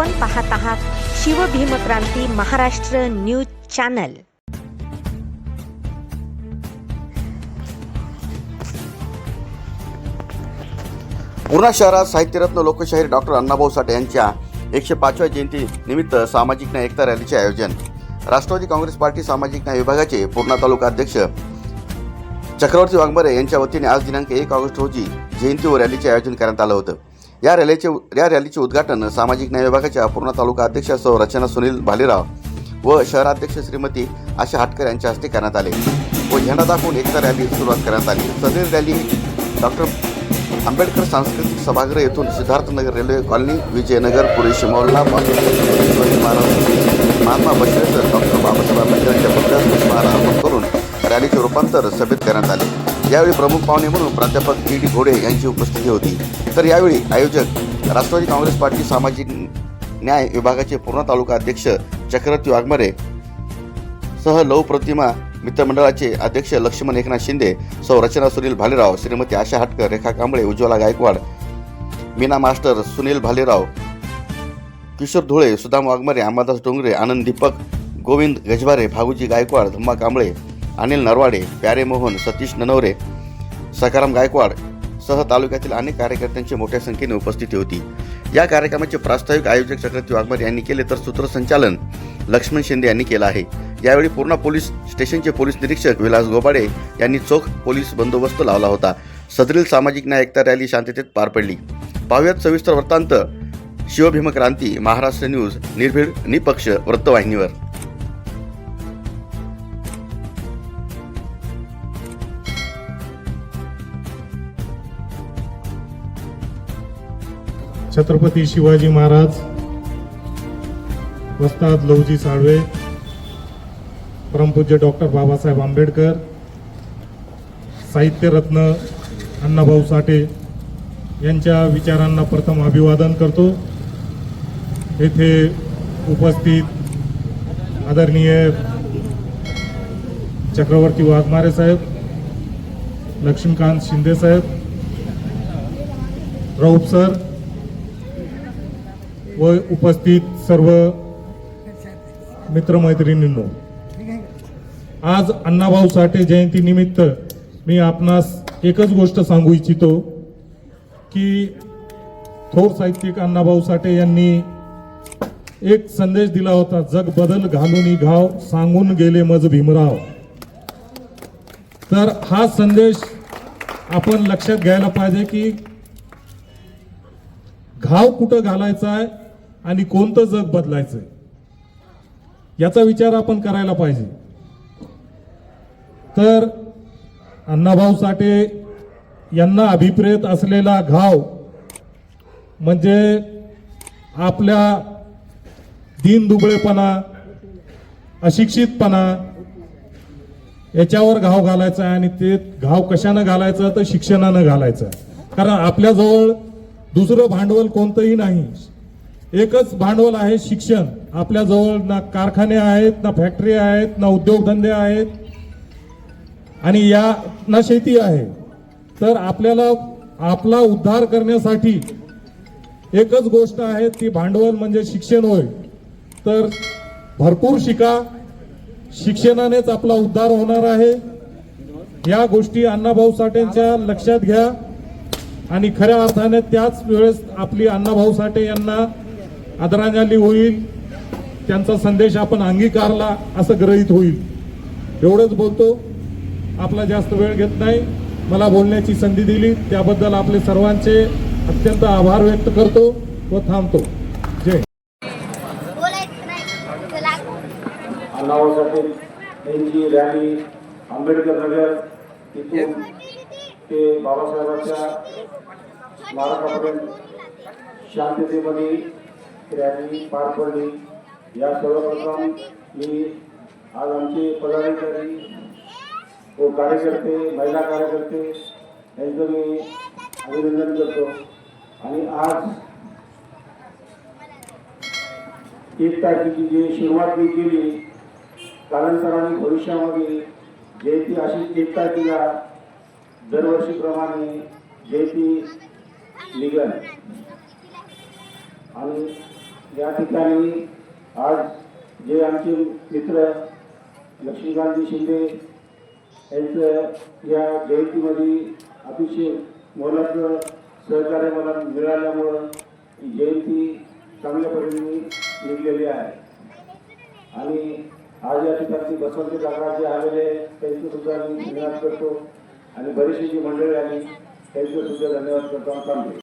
आपण पाहत आहात शिवभीमक्रांती महाराष्ट्र न्यूज चॅनल. पूर्णा शहरात साहित्यरत्न लोकशाहीर डॉक्टर अण्णाभाऊ साठे यांच्या एकशे पाचव्या जयंती निमित्त सामाजिक न्याय एकता रॅलीचे आयोजन. राष्ट्रवादी काँग्रेस पार्टी सामाजिक न्याय विभागाचे पूर्णा तालुका अध्यक्ष चक्रवर्ती वाघमारे यांच्या वतीने आज दिनांक एक ऑगस्ट रोजी जयंती व रॅलीचे आयोजन करण्यात आलं होतं. या रॅलीचे या रॅलीचे उद्घाटन सामाजिक न्याय विभागाच्या पूर्णा तालुका अध्यक्ष सौ रचना सुनील भालेराव व शहराध्यक्ष श्रीमती आशा हाटकर यांच्या हस्ते करण्यात आले. व झेंडा दाखवून एकता रॅली सुरुवात करण्यात आली. सदर रॅली डॉक्टर आंबेडकर सांस्कृतिक सभागृह येथून सिद्धार्थनगर रेल्वे कॉलनी विजयनगर पुरेशी मोहल्ला महात्मा बसवेश्वर डॉक्टर बाबासाहेब आंबेडकरांच्या पुतळ्यास पुष्पहार अर्पण करून रॅलीचे रूपांतर सभेत करण्यात आले. यावेळी प्रमुख पाहुणे म्हणून प्राध्यापक डी डी घोडे यांची उपस्थिती होती. तर यावेळी आयोजक राष्ट्रवादी काँग्रेस पार्टी सामाजिक न्याय विभागाचे पूर्णा तालुका अध्यक्ष चक्रवर्ती वाघमारे सह लव प्रतिमा मित्रमंडळाचे अध्यक्ष लक्ष्मण एकनाथ शिंदे संरचना सुनील भालेराव श्रीमती आशा हटकर रेखा कांबळे उज्ज्वला गायकवाड मीना मास्टर सुनील भालेराव किशोर धुळे सुदाम वाघमारे अंबादास डोंगरे आनंद दीपक गोविंद गजबारे भागूजी गायकवाड धम्मा कांबळे अनिल नरवाडे प्यारे मोहन सतीश ननवरे सकाराम गायकवाड सह तालुक्यातील अनेक कार्यकर्त्यांची मोठ्या संख्येने उपस्थिती होती. या कार्यक्रमाचे प्रास्ताविक आयोजक चक्रती वाघमारे यांनी केले तर सूत्रसंचालन लक्ष्मण शिंदे यांनी केलं आहे. यावेळी पूर्णा पोलीस स्टेशनचे पोलीस निरीक्षक विलास गोबाडे यांनी चोख पोलीस बंदोबस्त लावला होता. सदरील सामाजिक न्याय एकता रॅली शांततेत पार पडली. पाहुयात सविस्तर वृत्तांत. शिवभीमक्रांती महाराष्ट्र न्यूज निर्भीड निपक्ष वृत्तवाहिनीवर. छत्रपती शिवाजी महाराज वस्ताद लवजी साळवे परमपूज्य डॉक्टर बाबासाहेब आंबेडकर साहित्यरत्न अण्णाभाऊ साठे यांच्या विचारांना प्रथम अभिवादन करतो. येथे उपस्थित आदरणीय चक्रवर्ती वाघमारे साहेब लक्ष्मीकांत शिंदे साहेब रौफ सर व उपस्थित सर्व मित्रमैत्रिणींनो. आज अण्णाभाऊ साठे जयंतीनिमित्त मी आपणास एकच गोष्ट सांगू इच्छितो की थोर साहित्यिक अण्णाभाऊ साठे यांनी एक संदेश दिला होता जग बदल घालून घाव सांगून गेले मज भीमराव. तर हा संदेश आपण लक्षात घ्यायला पाहिजे की घाव कुठं घालायचा आहे? आणि कोणतं जग बदलायचं याचा विचार आपण करायला पाहिजे. तर अण्णाभाऊ साठे यांना अभिप्रेत असलेला घाव म्हणजे आपल्या दीनदुबळेपणा अशिक्षितपणा याच्यावर घाव घालायचा आहे आणि ते घाव कशानं घालायचं तर शिक्षणानं घालायचं कारण आपल्याजवळ दुसरं भांडवल कोणतंही नाही. एकच भांडवल आहे शिक्षण. आपल्याजवळ ना कारखाने आहेत ना फॅक्टरी आहेत ना उद्योगधंदे आहेत. आणि या ना शेती आहे. तर आपल्याला आपला उद्धार करण्यासाठी एकच गोष्ट आहे ती भांडवल म्हणजे शिक्षण होय. तर भरपूर शिका. शिक्षणानेच आपला उद्धार होणार आहे. या गोष्टी अण्णाभाऊ साठेंच्या लक्षात घ्या. आणि खऱ्या अर्थाने त्याच वेळेस आपली अण्णाभाऊ साठे यांना आदरांजली होईल. त्यांचा संदेश आपण अंगीकारला असं ग्रहित होईल. एवढंच बोलतो. आपला जास्त वेळ घेत नाही. मला बोलण्याची संधी दिली. त्याबद्दल आपले सर्वांचे अत्यंत आभार व्यक्त करतो व थांबतो. जय बोलायचं रॅली आंबेडकर नगर तिथून ते बाबासाहेबांच्या शांततेमध्ये रॅली पार पडली या सर्वप्रथम मी आज आमचे पदाधिकारी व कार्यकर्ते महिला कार्यकर्ते यांचं मी अभिनंदन करतो. आणि आज एक तारखेची जी सुरुवात मी केली कालांतराने भविष्यामध्ये जयंती अशी एक तारखेला दरवर्षीप्रमाणे जयंती निघाली. आणि या ठिकाणी आज जे आमचे मित्र लक्ष्मीकांतजी शिंदे यांचं या जयंतीमध्ये अतिशय मोलाचं सहकार्य मला मिळाल्यामुळं जयंती चांगल्या पद्धतीने निघलेली आहे. आणि आज या ठिकाणी बसवंत काका जे आलेले आहेत, त्यांचं सुद्धा मी धन्यवाद करतो. आणि बरीचशी जी मंडळी आली त्यांचं सुद्धा धन्यवाद करतो.